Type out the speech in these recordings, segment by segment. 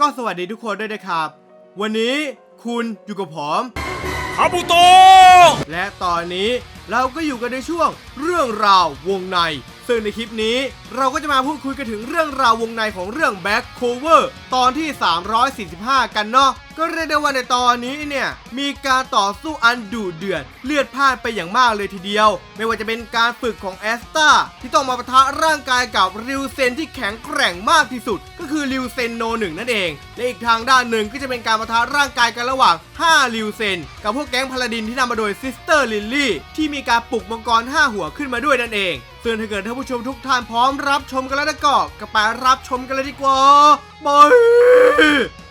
ก็สวัสดีทุกคนด้วยนะครับ วันนี้คุณอยู่กับผมคาบุโตะและตอนนี้เราก็อยู่กันในช่วงเรื่องราววงใน ซึ่งในคลิปนี้เราก็จะมาพูดคุยกันถึงเรื่องราววงในของเรื่อง Back Cover ตอนที่ 345 กันเนาะก็เรียกได้ว่าในตอนนี้เนี่ยมีการต่อสู้อันดุเดือดเลือดพ่านไปอย่างมากเลยทีเดียว ไม่ว่าจะเป็นการฝึกของแอสตาที่ต้องมาปะทะร่างกายกับริวเซนที่แข็งแกร่งมากที่สุด ก็คือริวเซนโนหนึ่งนั่นเอง และอีกทางด้านหนึ่งก็จะเป็นการปะทะร่างกายกันระหว่าง 5 ริวเซน กับพวกแก๊งพาลาดินที่นำมาโดยซิสเตอร์ลิลลี่ที่มีการปลุกมังกร 5 หัวขึ้นมาด้วยนั่นเอง ซึ่งถ้าเกิดท่านผู้ชมทุกท่านพร้อมรับชมกันแล้วนะก็ก็ไปรับชมกันเลยดีกว่าบอย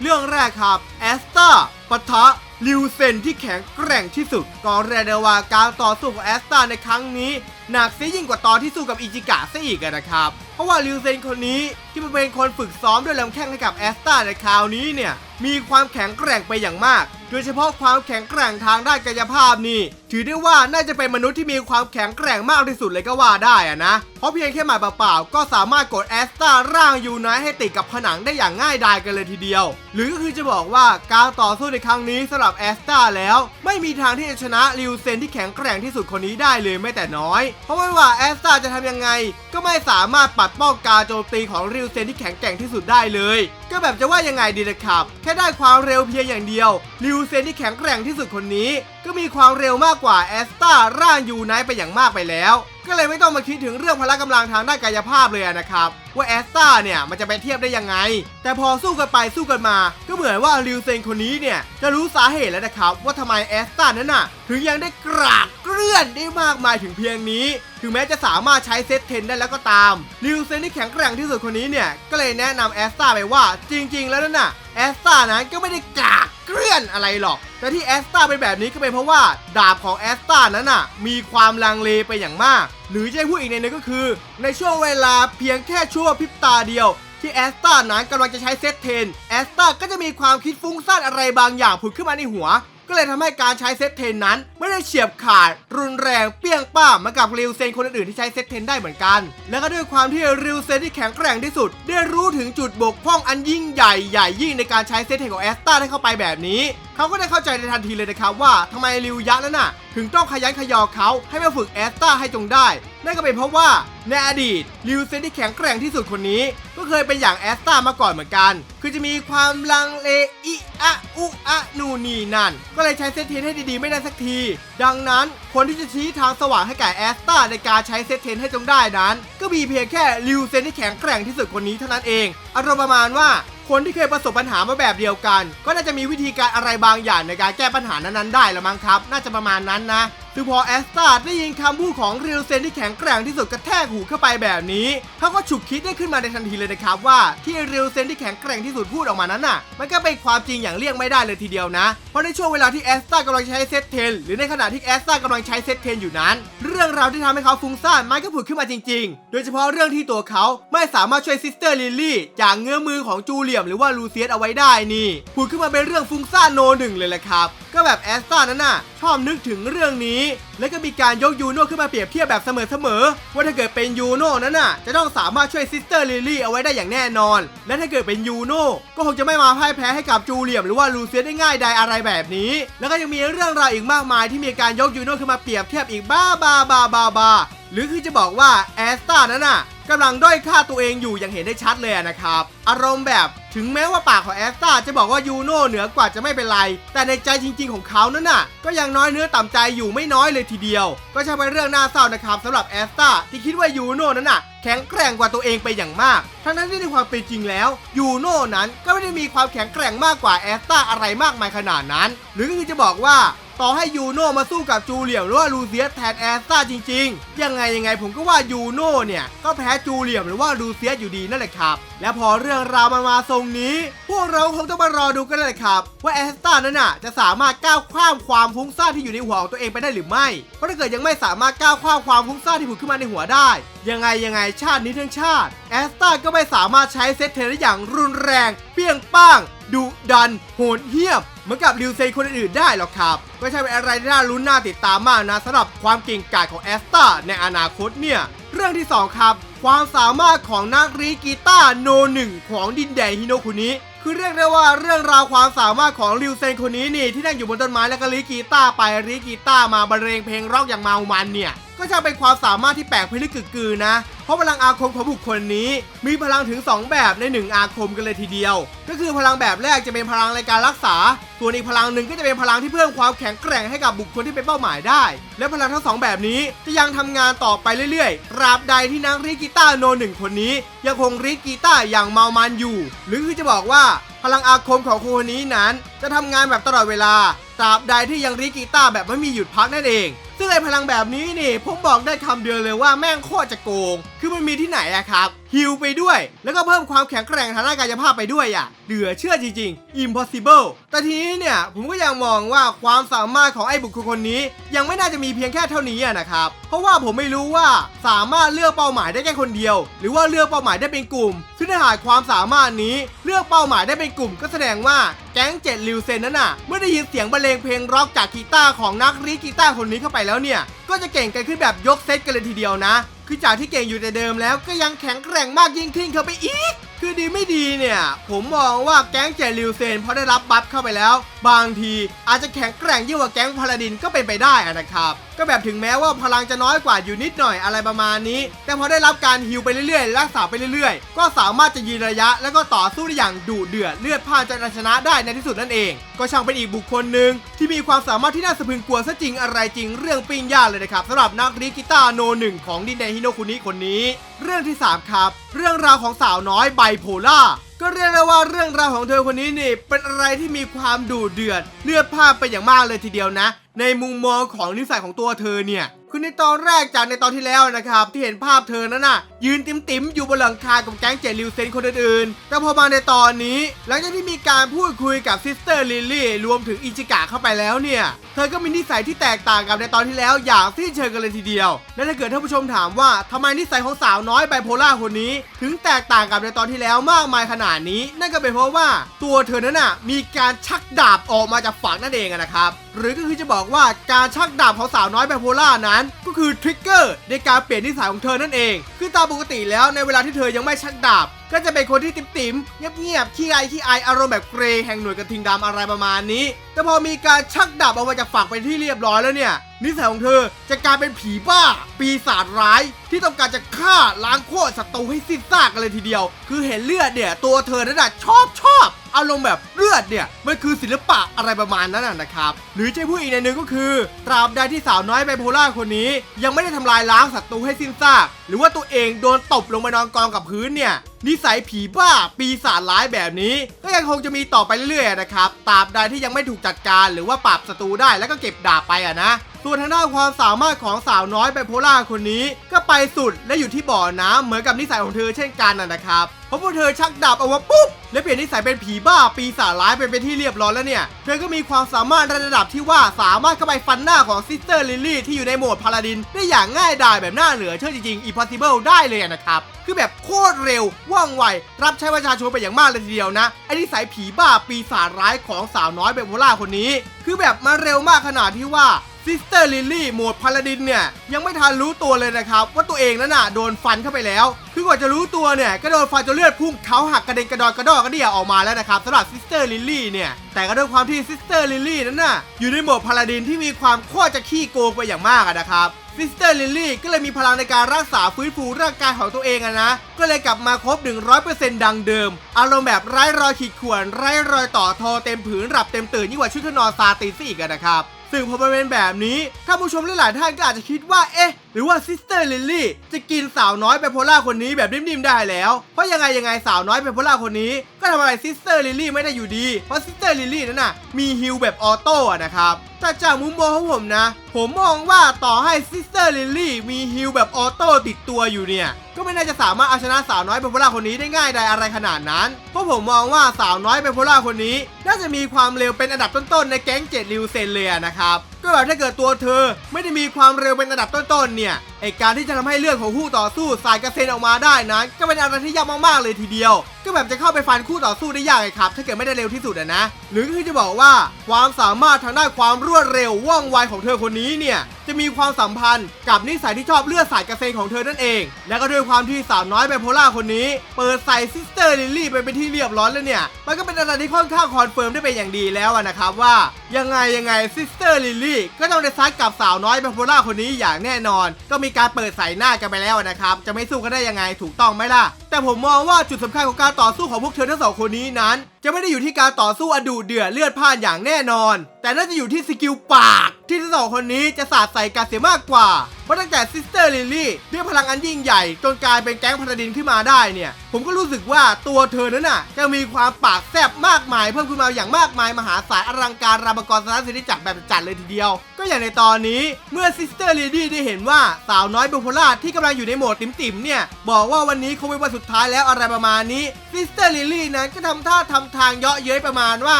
เรื่องแรกครับแอสตาปะทะลิวเซนที่แข็งแกร่งที่สุดก็เรียกได้ว่าการต่อสู้ของแอสตาในครั้งนี้หนักเสียยิ่งกว่าตอนที่สู้กับอิจิกะซะอีกนะครับ เพราะว่าลิวเซนคนนี้ ที่มันเป็นคนฝึกซ้อมด้วยลำแข้งให้กับแอสตาในคราวนี้เนี่ยมีความแข็งแกร่งไปอย่างมาก โดยเฉพาะความแข็งแกร่งทางด้านกายภาพนี่ ถือได้ว่าน่าจะเป็นมนุษย์ที่มีความแข็งแกร่งมากที่สุดเลยก็ว่าได้อะนะ เพราะเพียงแค่หมายเปล่าๆก็สามารถกดแอสตาร่างยูไนให้ติดกับผนังได้อย่างง่ายดายกันเลยทีเดียว หรือก็คือจะบอกว่าการต่อสู้ในครั้งนี้สำหรับแอสตาแล้ว ไม่มีทางที่จะชนะลิวเซนที่แข็งแกร่งที่สุดคนนี้ได้เลยแม้แต่น้อย เพราะไม่ว่าแอสตาจะทำยังไง ก็ไม่สามารถปัดป้องการโจมตีของริวเซนที่แข็งแกร่งที่สุดได้เลย ก็แบบจะว่ายังไงดีนะครับ แค่ได้ความเร็วเพียงอย่างเดียวริวเซนที่แข็งแกร่งที่สุดคนนี้ ก็มีความเร็วมากกว่าแอสตาร่างยูไนไปอย่างมากไปแล้ว ก็เลยไม่ต้องมาคิดถึงเรื่องพละกำลังทางด้านกายภาพเลยนะครับว่าแอสตาเนี่ยมันจะไปเทียบได้ยังไง แต่พอสู้กันไปสู้กันมา ก็เหมือนว่าริวเซนคนนี้เนี่ยจะรู้สาเหตุแล้วนะครับ ว่าทำไมแอสตานั้นน่ะถึงยังได้กราบเกลื่อนได้มากมายถึงเพียงนี้ ถึงแม้จะสามารถใช้เซตเทนได้แล้วก็ตามริวเซนที่แข็งแกร่งที่สุดคนนี้เนี่ย ก็เลยแนะนำแอสตาไปว่าจริง ๆ แล้วนั่นน่ะแอสตานั้นก็ไม่ได้กาบเกลื่อนอะไรหรอก แต่ที่แอสตาเป็นแบบนี้ก็เป็นเพราะว่า ดาบของแอสตานั้นน่ะมีความลังเลไปอย่างมาก หรือจะพูดอีกในนึงก็คือ ในช่วงเวลาเพียงแค่ชั่วพริบตาเดียวที่แอสตานั้นกำลังจะใช้เซตเทนแอสตาก็จะมีความคิดฟุ้งซ่านอะไรบางอย่างผุดขึ้นมาในหัว ก็เลยทำให้การใช้เซตเทนนั้น ไม่ได้เฉียบขาด รุนแรงเปี้ยงป้ามเหมากับริวเซนคนอื่นๆที่ใช้เซตเทนได้เหมือนกัน และก็ด้วยความที่ริวเซนที่แข็งแกร่งที่สุด ได้รู้ถึงจุดบกพร่องอันยิ่งใหญ่ใหญ่ยิ่งในการใช้เซตเทนของแอสตาได้เข้าไปแบบนี้เขาก็ได้เข้าใจในทันทีเลยนะครับว่าทำไมริวยักษ์นั้นน่ะ ถึงต้องขยันขยอเขาให้มาฝึกแอสตาให้จงได้ นั่นก็เป็นเพราะว่าในอดีตริวเซนที่แข็งแกร่งที่สุดคนนี้ ก็เคยเป็นอย่างแอสตามาก่อนเหมือนกัน คือจะมีความลังเลอิอะอุอะนูนีนั่น ก็เลยใช้เซตเทนให้ดีๆไม่ได้สักที ดังนั้นคนที่จะชี้ทางสว่างให้แก่แอสตาในการใช้เซตเทนให้จงได้นั้น ก็มีเพียงแค่ริวเซนที่แข็งแกร่งที่สุดคนนี้เท่านั้นเองอารมณ์ประมาณว่าคนที่เคยประสบปัญหามาแบบเดียวกัน ก็น่าจะมีวิธีการอะไรบางอย่างในการแก้ปัญหานั้นๆได้ละมั้งครับ น่าจะประมาณนั้นนะ คือพอแอสตาได้ยินคำพูดของเริวเซนที่แข็งแกร่งที่สุดกระแทกหูเข้าไปแบบนี้เขาก็ฉุกคิดได้ขึ้นมาในทันทีเลยนะครับว่าที่เริวเซนที่แข็งแกร่งที่สุดพูดออกมานั้นน่ะ มันก็เป็นความจริงอย่างเลี่ยงไม่ได้เลยทีเดียวนะ เพราะในช่วงเวลาที่แอสตากำลังใช้เซตเทนหรือในขณะที่แอสตากำลังใช้เซตเทนอยู่นั้น เรื่องราวที่ทำให้เขาฟุ้งซ่านมันก็ผุดขึ้นมาจริง ๆ โดยเฉพาะเรื่องที่ตัวเขาไม่สามารถช่วยซิสเตอร์ลิลลี่จากเงื้อมือของจูเลียมหรือว่าลูเซียสเอาไว้ได้นี่ผุดขึ้นมาเป็นเรื่องฟุ้งซ่านโนหนึ่งเลยแหละครับ ก็แบบแอสตานั้นน่ะ ชอบนึกถึงเรื่องนี้ แล้วก็มีการยกยูโน่ขึ้นมาเปรียบเทียบแบบเสมอๆ ว่าถ้าเกิดเป็นยูโน่นั้นน่ะ จะต้องสามารถช่วยซิสเตอร์ลิลลี่เอาไว้ได้อย่างแน่นอน และถ้าเกิดเป็นยูโน่ก็คงจะไม่มาพ่ายแพ้ให้กับจูเลียมหรือว่าลูเซียสได้ง่ายใดอะไรแบบนี้ แล้วก็ยังมีเรื่องราวอีกมากมายที่มีการยกยูโน่ขึ้นมาเปรียบเทียบอีกบ้าบ้าบ้าบ้าบ้าหรือคือจะบอกว่าแอสตานั้นน่ะกำลังด้อยค่าตัวเองอยู่อย่างเห็นได้ชัดเลยนะครับ อารมณ์แบบ ถึงแม้ว่าปากของแอสตาจะบอกว่ายูโน่เหนือกว่าจะไม่เป็นไร แต่ในใจจริงๆของเขานั้นน่ะ ก็ยังน้อยเนื้อต่ำใจอยู่ไม่น้อยเลยทีเดียว ก็ช่างเป็นเรื่องน่าเศร้านะครับสำหรับแอสตาที่คิดว่ายูโน่นั้นน่ะแข็งแกร่งกว่าตัวเองไปอย่างมาก ทั้งนั้นที่ในความเป็นจริงแล้วยูโน่นั้นก็ไม่ได้มีความแข็งแกร่งมากกว่าแอสตาอะไรมากมายขนาดนั้น หรือก็คือจะบอกว่า ต่อให้ยูโน่มาสู้กับจูเลียมหรือว่าลูเซียสแทนแอสตาจริง ๆ ยังไงยังไงผมก็ว่ายูโน่เนี่ย ก็แพ้จูเลียมหรือว่าลูเซียสอยู่ดีนั่นแหละครับ และพอเรื่องราวมันมาทรงนี้ พวกเราคงต้องมารอดูกันเลยครับ ว่าแอสตานั้นน่ะจะสามารถก้าวข้ามความฟุ้งซ่านที่อยู่ในหัวของตัวเองไปได้หรือไม่เพราะถ้าเกิดยังไม่สามารถก้าวข้ามความฟุ้งซ่านที่ผุดขึ้นมาในหัวได้ ยังไงยังไงชาตินี้ทั้งชาติแอสตาก็ไม่สามารถใช้เซตเทนได้อย่างรุนแรง เปี้ยงป้างดุดัน โหดเหี้ยม เหมือนกับริวเซนคนอื่นๆได้หรอกครับก็ใช่เป็นอะไรที่น่าลุ้นน่าติดตามมากนะสำหรับความเก่งกาจของแอสตาในอนาคตเนี่ย เรื่องที่ 2 ครับ ความสามารถของนักรีกีตาร์โนหนึ่งของดินแดนฮิโนคุนิคือเรียกได้ว่าเรื่องราวความสามารถของริวเซนคนนี้นี่ที่นั่งอยู่บนต้นไม้แล้วก็รีกีตาร์ไปรีกีตาร์มาบรรเลงเพลงร็อกอย่างเมามันเนี่ยก็จะเป็นความสามารถที่แปลกพิลึกกึกกือนะ เพราะพลังอาคมของบุคคลนี้ มีพลังถึง 2 แบบใน 1 อาคมกันเลยทีเดียว ก็คือพลังแบบแรกจะเป็นพลังในการรักษา ส่วนอีกพลังหนึ่งก็จะเป็นพลังที่เพิ่มความแข็งแกร่งให้กับบุคคลที่เป็นเป้าหมายได้ และพลังทั้งสองแบบนี้จะยังทำงานต่อไปเรื่อยๆตราบใดที่นักรีกีตาร์โนหนึ่งคนนี้ ยังคงรีกีตาร์อย่างเมามันอยู่ หรือคือจะบอกว่าพลังอาคมของคนนี้นั้น จะทำงานแบบตลอดเวลาตราบใดที่ยังรีกีตาร์แบบไม่มีหยุดพักนั่นเอง ซึ่งไอพลังแบบนี้นี่ผมบอกได้คำเดียวเลยว่าแม่งโคตรจะโกง คือมันมีที่ไหนอะครับฮิลไปด้วย แล้วก็เพิ่มความแข็งแกร่งทางด้านกายภาพไปด้วยอะเหลือเชื่อจริงๆ impossible แต่ทีนี้เนี่ย ผมก็ยังมองว่าความสามารถของไอ้บุคคลคนนี้ ยังไม่น่าจะมีเพียงแค่เท่านี้นะครับ เพราะว่าผมไม่รู้ว่าสามารถเลือกเป้าหมายได้แค่คนเดียว หรือว่าเลือกเป้าหมายได้เป็นกลุ่ม ซึ่งถ้าหากความสามารถนี้เลือกเป้าหมายได้เป็นกลุ่ม ก็แสดงว่าแก๊งเจ็ดลิวเซนนั้นน่ะเมื่อได้ยินเสียงบรรเลงเพลงร็อกจากกีตาร์ของนักรีกีตาร์คนนี้เข้าไปแล้วเนี่ยก็จะเก่งกันขึ้นแบบยกเซตกันเลยทีเดียวนะ คือจากที่เก่งอยู่แต่เดิมแล้วก็ยังแข็งแกร่งมากยิ่งขึ้นเข้าไปอีก คือดีไม่ดีเนี่ย ผมมองว่าแก๊งเจลิวเซนพอได้รับบัฟเข้าไปแล้ว บางทีอาจจะแข็งแกร่งยิ่งกว่าแก๊งพาลาดินก็เป็นไปได้นะครับ ก็แบบถึงแม้ว่าพลังจะน้อยกว่าอยู่นิดหน่อยอะไรประมาณนี้ แต่พอได้รับการฮิวไปเรื่อยๆ รักษาไปเรื่อยๆ ก็สามารถจะยืนระยะ แล้วก็ต่อสู้ได้อย่างดุเดือดเลือดพ่านจนชนะได้ในที่สุดนั่นเอง ก็ช่างเป็นอีกบุคคลหนึ่งที่มีความสามารถที่น่าสะพึงกลัวซะจริงอะไรจริงเรื่องปิ้งย่างเลยนะครับสำหรับนักรีกีตาร์โนหนึ่งของดินแดนฮิโนคุนิคนนี้ เรื่องที่ 3 ครับ เรื่องราวของสาวน้อยไบโพล่าก็เรียกได้ว่าเรื่องราวของเธอคนนี้นี่ เป็นอะไรที่มีความดุเดือด เลือดพล่านไปอย่างมากเลยทีเดียวนะ ในมุมมองของนิสัยของตัวเธอเนี่ยคือในตอนแรกจากในตอนที่แล้วนะครับ ที่เห็นภาพเธอนั้นน่ะ ยืนติ๋มติ๋มอยู่บนหลังคากับแก๊งเจลิวเซนคนอื่นๆแต่พอมาในตอนนี้ หลังจากที่มีการพูดคุยกับซิสเตอร์ลิลลี่รวมถึงอิจิกะเข้าไปแล้วเนี่ย เธอก็มีนิสัยที่แตกต่างกับในตอนที่แล้วอย่างสิ้นเชิงกันเลยทีเดียว และถ้าเกิดท่านผู้ชมถามว่าทำไมนิสัยของสาวน้อยไบโพล่าคนนี้ ถึงแตกต่างกับในตอนที่แล้วมากมายขนาดนี้ นั่นก็เป็นเพราะว่าตัวเธอนั้นน่ะมีการชักดาบออกมาจากฝักนั่นเองนะครับหรือก็คือจะบอกว่าการชักดาบของสาวน้อยไบโพล่านั้นก็คือทริกเกอร์ในการเปลี่ยนนิสัยของเธอนั่นเอง คือตามปกติแล้วในเวลาที่เธอยังไม่ชักดาบ ก็จะเป็นคนที่ติ๋มๆเงียบๆขี้อายขี้อายอารมณ์แบบเกรย์แห่งหน่วยกระทิงดำอะไรประมาณนี้ แต่พอมีการชักดาบออกมาจากฝักไปนที่เรียบร้อยแล้วเนี่ย นิสัยของเธอจะกลายเป็นผีบ้า ปีศาจร้าย ที่ต้องการจะฆ่าล้างโคตรศัตรูให้สิ้นซากกันเลยทีเดียว คือเห็นเลือดเนี่ยตัวเธอนั้นน่ะชอบชอบ อารมณ์แบบเลือดเนี่ยมันคือศิลปะอะไรประมาณนั้นนะครับ หรือจะพูดอีกในหนึ่งก็คือตราบใดที่สาวน้อยไบโพล่าคนนี้ ยังไม่ได้ทำลายล้างศัตรูให้สิ้นซากหรือว่าตัวเองโดนตบลงไปนอนกองกับพื้นเนี่ยนิสัยผีบ้าปีศาจร้ายแบบนี้ ก็ยังคงจะมีต่อไปเรื่อยๆนะครับตราบใดที่ยังไม่ถูกจัดการ หรือว่าปราบศัตรูได้แล้วก็เก็บดาบไปอะนะ ส่วนทางด้านความสามารถของสาวน้อยไบโพล่าคนนี้ ก็ไปสุดและอยู่ที่บ่อน้ำเหมือนกับนิสัยของเธอเช่นกันนะครับเพราะพอเธอชักดาบเอาไว้ปุ๊บและเปลี่ยนนิสัยเป็นผีบ้าปีศาจร้ายเป็นเป็นที่เรียบร้อยแล้วเนี่ย เธอก็มีความสามารถระดับที่ว่าสามารถเข้าไปฟันหน้าของซิสเตอร์ลิลลี่ที่อยู่ในโหมดพาลาดิน ได้อย่างง่ายดายแบบน่าเหลือเชื่อจริงๆ impossible ได้เลยนะครับ คือแบบโคตรเร็ว ว่องไว รับใช้ประชาชนไปอย่างมากเลยทีเดียวนะ ไอ้นิสัยผีบ้าปีศาจร้ายของสาวน้อยเบโพล่าคนนี้ คือแบบมาเร็วมากขนาดที่ว่า ซิสเตอร์ลิลลี่โหมดพาลาดินเนี่ย ยังไม่ทันรู้ตัวเลยนะครับ ว่าตัวเองนั้นน่ะโดนฟันเข้าไปแล้ว คือกว่าจะรู้ตัวเนี่ย ก็โดนฟันจนเลือดพุ่งเขาหักกระเด็นกระดอนกระดอกกระเดี่ยออกมาแล้วนะครับสำหรับซิสเตอร์ลิลลี่เนี่ย แต่ก็ด้วยความที่ซิสเตอร์ลิลลี่นั้นน่ะอยู่ในโหมดพาลาดินที่มีความโคตรจะขี้โกงไปอย่างมากนะครับซิสเตอร์ลิลลี่ก็เลยมีพลังในการรักษาฟื้นฟูร่างกายของตัวเองอะนะ ก็เลยกลับมาครบ 100%ดังเดิม อารมณ์แบบไร้รอยขีดข่วนไร้รอยต่อทอเต็มผืนหลับเต็มตื่นยิ่งกว่าชุดเครื่องนอนซาตินซะอีกนะครับ ซึ่งพอมันเป็นแบบนี้ถ้าผู้ชมหลายๆท่านก็อาจจะคิดว่าเอ๊ะ หรือว่าซิสเตอร์ลิลลี่จะกินสาวน้อยไบโพล่าคนนี้แบบนิ่มๆได้แล้ว เพราะยังไงยังไงสาวน้อยไบโพล่าคนนี้ ก็ทำอะไรซิสเตอร์ลิลลี่ไม่ได้อยู่ดี เพราะซิสเตอร์ลิลลี่นั้นน่ะมีฮิลแบบออโต้นะครับแต่จากมุมมองของผมนะ ผมมองว่าต่อให้ซิสเตอร์ลิลลี่มีฮิลแบบออโต้ติดตัวอยู่เนี่ย ก็ไม่น่าจะสามารถเอาชนะสาวน้อยไบโพล่าคนนี้ได้ง่ายใดอะไรขนาดนั้น เพราะผมมองว่าสาวน้อยไบโพล่าคนนี้ น่าจะมีความเร็วเป็นอันดับต้นๆในแก๊งเจ็ดริวเซนเลยนะครับ ก็แบบถ้าเกิดตัวเธอไม่ได้มีความเร็วเป็นระดับต้นๆเนี่ย ไอการที่จะทำให้เลือดของคู่ต่อสู้สายกระเซ็นออกมาได้นั้นก็เป็นอะไรที่ยากมากๆเลยทีเดียว ก็แบบจะเข้าไปฟันคู่ต่อสู้ได้ยากไงครับ ถ้าเกิดไม่ได้เร็วที่สุดอะนะ หรือคือจะบอกว่าความสามารถทางด้านความรวดเร็วว่องไวของเธอคนนี้เนี่ยจะมีความสัมพันธ์กับนิสัยที่ชอบเลือดสายกระเซ็นของเธอนั่นเอง และก็ด้วยความที่สาวน้อยไบโพล่าคนนี้ เปิดใส่ซิสเตอร์ลิลลี่ไปเป็นที่เรียบร้อยแล้วเนี่ย มันก็เป็นอะไรที่ค่อนข้างคอนเฟิร์มได้เป็นอย่างดีแล้วนะครับว่ายังไงยังไงซิสเตอร์ลิลลี่ก็ต้องได้ซัดกับสาวน้อยไบโพล่าคนนี้อย่างแน่นอน ก็มีการเปิดใส่หน้ากันไปแล้วนะครับ จะไม่สู้กันได้ยังไงถูกต้องไหมล่ะ แต่ผมมองว่าจุดสำคัญของการต่อสู้ของพวกเธอทั้งสองคนนี้นั้น จะไม่ได้อยู่ที่การต่อสู้อดูเดือดเลือดพ่านอย่างแน่นอน แต่น่าจะอยู่ที่สกิลปาก ที่ทั้งสองคนนี้จะสาดใส่กันเสียมากกว่าเพราะตั้งแต่ซิสเตอร์ลิลี่ด้วยพลังอันยิ่งใหญ่ จนกลายเป็นแก๊งพาราดินขึ้นมาได้เนี่ย ผมก็รู้สึกว่าตัวเธอนั้นน่ะ จะมีความปากแซบมากมาย เพิ่มขึ้นมาอย่างมากมายมหาศาลอลังการรามกรสานสิริจักรแบบจัดเลยทีเดียว ก็อย่างในตอนนี้เมื่อซิสเตอร์ลิลี่ได้เห็นว่าสาวน้อยเบโพล่าที่กำลังอยู่ในโหมดติ๋มๆเนี่ยบอกว่าวันนี้คงเป็นวันสุดท้ายแล้วอะไรประมาณนี้ซิสเตอร์ลิลี่นั้นก็ทำท่าทำทางเยาะเย้ยประมาณว่า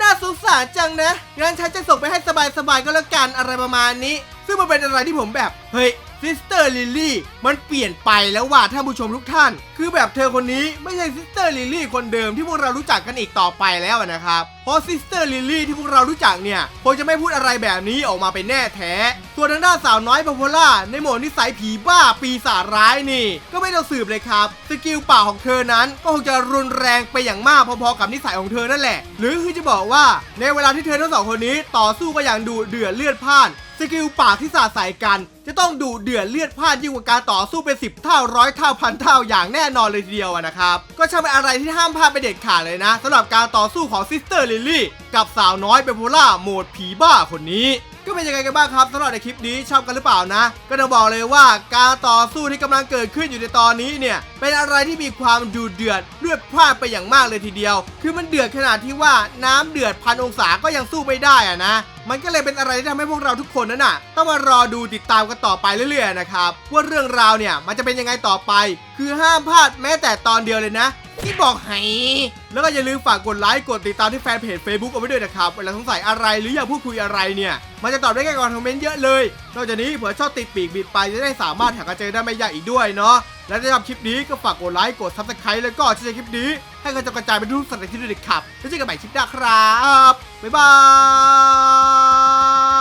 น่าสงสารจังนะงั้นฉันจะส่งไปให้สบายๆก็แล้วกันอะไรประมาณนี้ ซึ่งมันเป็นอะไรที่ผมแบบเฮ้ย ซิสเตอร์ลิลลี่มันเปลี่ยนไปแล้วว่ะท่านผู้ชมทุกท่าน คือแบบเธอคนนี้ไม่ใช่ซิสเตอร์ลิลลี่คนเดิมที่พวกเรารู้จักกันอีกต่อไปแล้วนะครับเพราะซิสเตอร์ลิลลี่ที่พวกเรารู้จักเนี่ยคงจะไม่พูดอะไรแบบนี้ออกมาเป็นแน่แท้ส่วนทางด้านสาวน้อยบาโพล่าในโหมดนิสัยผีบ้าปีศาจร้ายนี่ ก็ไม่ต้องสืบเลยครับ สกิลป่าของเธอนั้นก็คงจะรุนแรงไปอย่างมากพอๆกับนิสัยของเธอนั่นแหละ หรือคือจะบอกว่าในเวลาที่เธอทั้งสองคนนี้ต่อสู้กันอย่างดุเดือดเลือดพ่าน กิลปากที่สาดใส่กัน จะต้องดูเดือดเลือดพล่านยิ่งกว่าการต่อสู้เป็น 10 เท่าร้อยเท่าพันเท่าอย่างแน่นอนเลยทีเดียวนะครับ ก็ช่างเป็นอะไรที่ห้ามพลาดไปเด็ดขาดเลยนะสำหรับการต่อสู้ของซิสเตอร์ลิลลี่กับสาวน้อยเบโพล่าโหมดผีบ้าคนนี้ ก็เป็นยังไงกันบ้างครับสำหรับในคลิปนี้ชอบกันหรือเปล่านะ ก็ต้องบอกเลยว่าการต่อสู้ที่กำลังเกิดขึ้นอยู่ในตอนนี้เนี่ยเป็นอะไรที่มีความดูเดือดเลือดพลานไปอย่างมากเลยทีเดียว คือมันเดือดขนาดที่ว่าน้ำเดือดพันองศาก็ยังสู้ไม่ได้อะนะมันก็เลยเป็นอะไรที่ทำให้พวกเราทุกคนนั้นน่ะต้องมารอดูติดตามกันต่อไปเรื่อยๆนะครับว่าเรื่องราวเนี่ยมันจะเป็นยังไงต่อไป คือห้ามพลาดแม้แต่ตอนเดียวเลยนะ ที่บอกให้ แล้วก็อย่าลืมฝากกดไลค์ กดติดตามที่แฟนเพจ Facebook เอาไว้ด้วยนะครับเวลาสงสัยอะไรหรืออยากพูดคุยอะไรเนี่ย มันจะตอบได้แค่ก่อนคอมเมนต์เยอะเลย นอกจากนี้เผื่อชอบติดปีกบิดไปจะได้สามารถหากันเจอได้ไม่ยากอีกด้วยเนาะ และถ้าชอบคลิปนี้ก็ฝากกดไลค์ กด Subscribe แล้วก็แชร์คลิปนี้ ให้กระจายไปทุกสัตว์ในคลิปด้วยนะครับ แล้วเจอกันใหม่คลิปหน้าครับ บ๊ายบาย